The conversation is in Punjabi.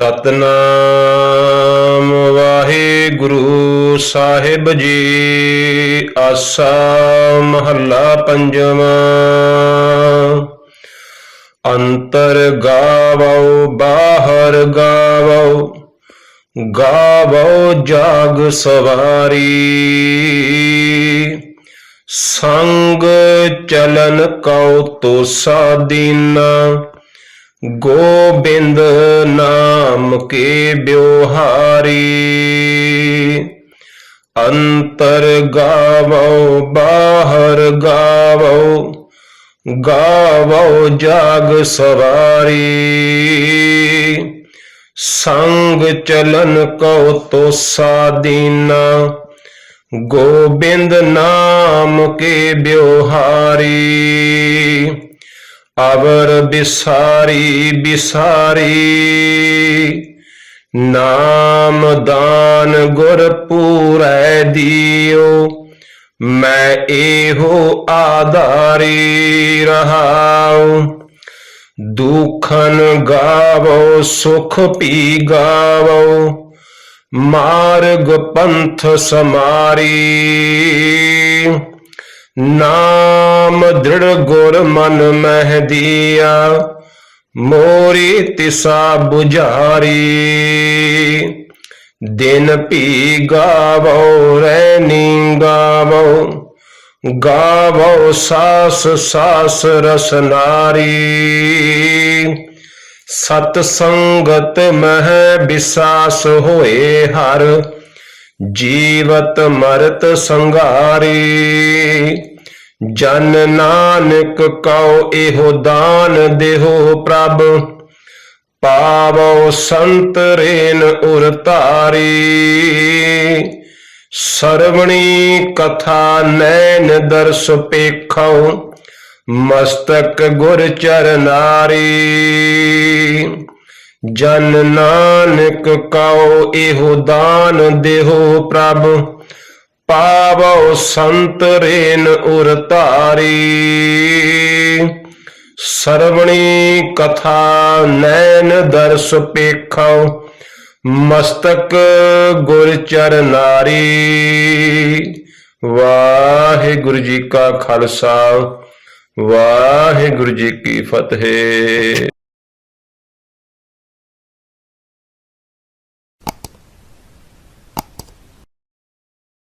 ਸਤਨਾਮ ਵਾਹਿਗੁਰੂ ਸਾਹਿਬ ਜੀ, ਆਸਾ ਮਹੱਲਾ ਪੰਜਵਾਂ। ਅੰਤਰ ਗਾਵੋ, ਬਾਹਰ ਗਾਵੋ ਗਾਵੋ ਜਾਗ ਸਵਾਰੀ। ਸੰਗ ਚਲਨ ਕਉ ਤੋਸਾ ਦੀਨਾ ਗੋਬਿੰਦ ਨਾਮ ਕੇ ਬਿਵਹਾਰੀ ਅੰਤਰ ਗਾਵੋ ਬਾਹਰ ਗਾਵੋ ਗਾਵੋ ਜਾਗ ਸਵਾਰੀ। ਸੰਗ ਚਲਨ ਕਉ ਤੋਸਾ ਦੀਨਾ ਗੋਬਿੰਦ ਨਾਮ ਕੇ ਬਿਵਹਾਰੀ ਅਵਰ ਬਿਸਾਰੀ ਬਿਸਾਰੀ। ਨਾਮ ਦਾਨ ਗੁਰ ਪੂਰੈ ਦਿਓ, ਮੈਂ ਇਹੋ ਆਧਾਰੀ ਰਹਾਉ। ਦੁਖਨ ਗਾਵੋ, ਸੁਖ ਪੀ ਗਾਵੋ। ਮਾਰਗ ਪੰਥ ਸਮਾਰੀ। ਨਾਮ ਦ੍ਰਿੜ ਗੁਰ ਮਨ ਮਹਿ ਦੀਆ, ਮੋਰੀ ਤਿਸਾ 부ਝਾਰੀ ਦਿਨ ਭੀ ਗਾਵੋ ਰਹਿ ਨੀ ਗਾਵੋ ਗਾਵੋ ਸਾਸ ਸਾਸ ਰਸਨਾਰੀ ਸਤ ਸੰਗਤ ਮਹਿ ਬਿਸਾਸ ਹੋਏ ਹਰ, ਜੀਵਤ ਮਰਤ ਸੰਘਾਰੀ ਜਨ ਨਾਨਕ ਕਉ ਇਹੋ ਦਾਨ ਦੇਹੋ ਪ੍ਰਭ। ਪਾਵੋ ਸੰਤ ਰੇਨ ਉਰ ਧਾਰੀ। ਸਰਵਣੀ ਕਥਾ ਨੈਣ ਦਰਸ ਪੇਖਉ, ਮਸਤਕ ਗੁਰ ਚਰਨਾਰੀ ਜਨ ਨਾਨਕ ਕਉ ਇਹੋ ਦਾਨ ਦੇਹੋ ਪ੍ਰਭ। ਪਾਵੋ ਸੰਤ ਰੇਨ ਉਰ ਧਾਰੀ। ਸਰਵਣੀ ਕਥਾ ਨੈਣ ਦਰਸ ਪੇਖਉ, ਮਸਤਕ ਗੁਰ ਚਰਨਾਰੀ ਵਾਹਿਗੁਰੂ ਜੀ ਕਾ ਖਾਲਸਾ, ਵਾਹਿਗੁਰੂ ਜੀ ਕੀ ਫਤਿਹ।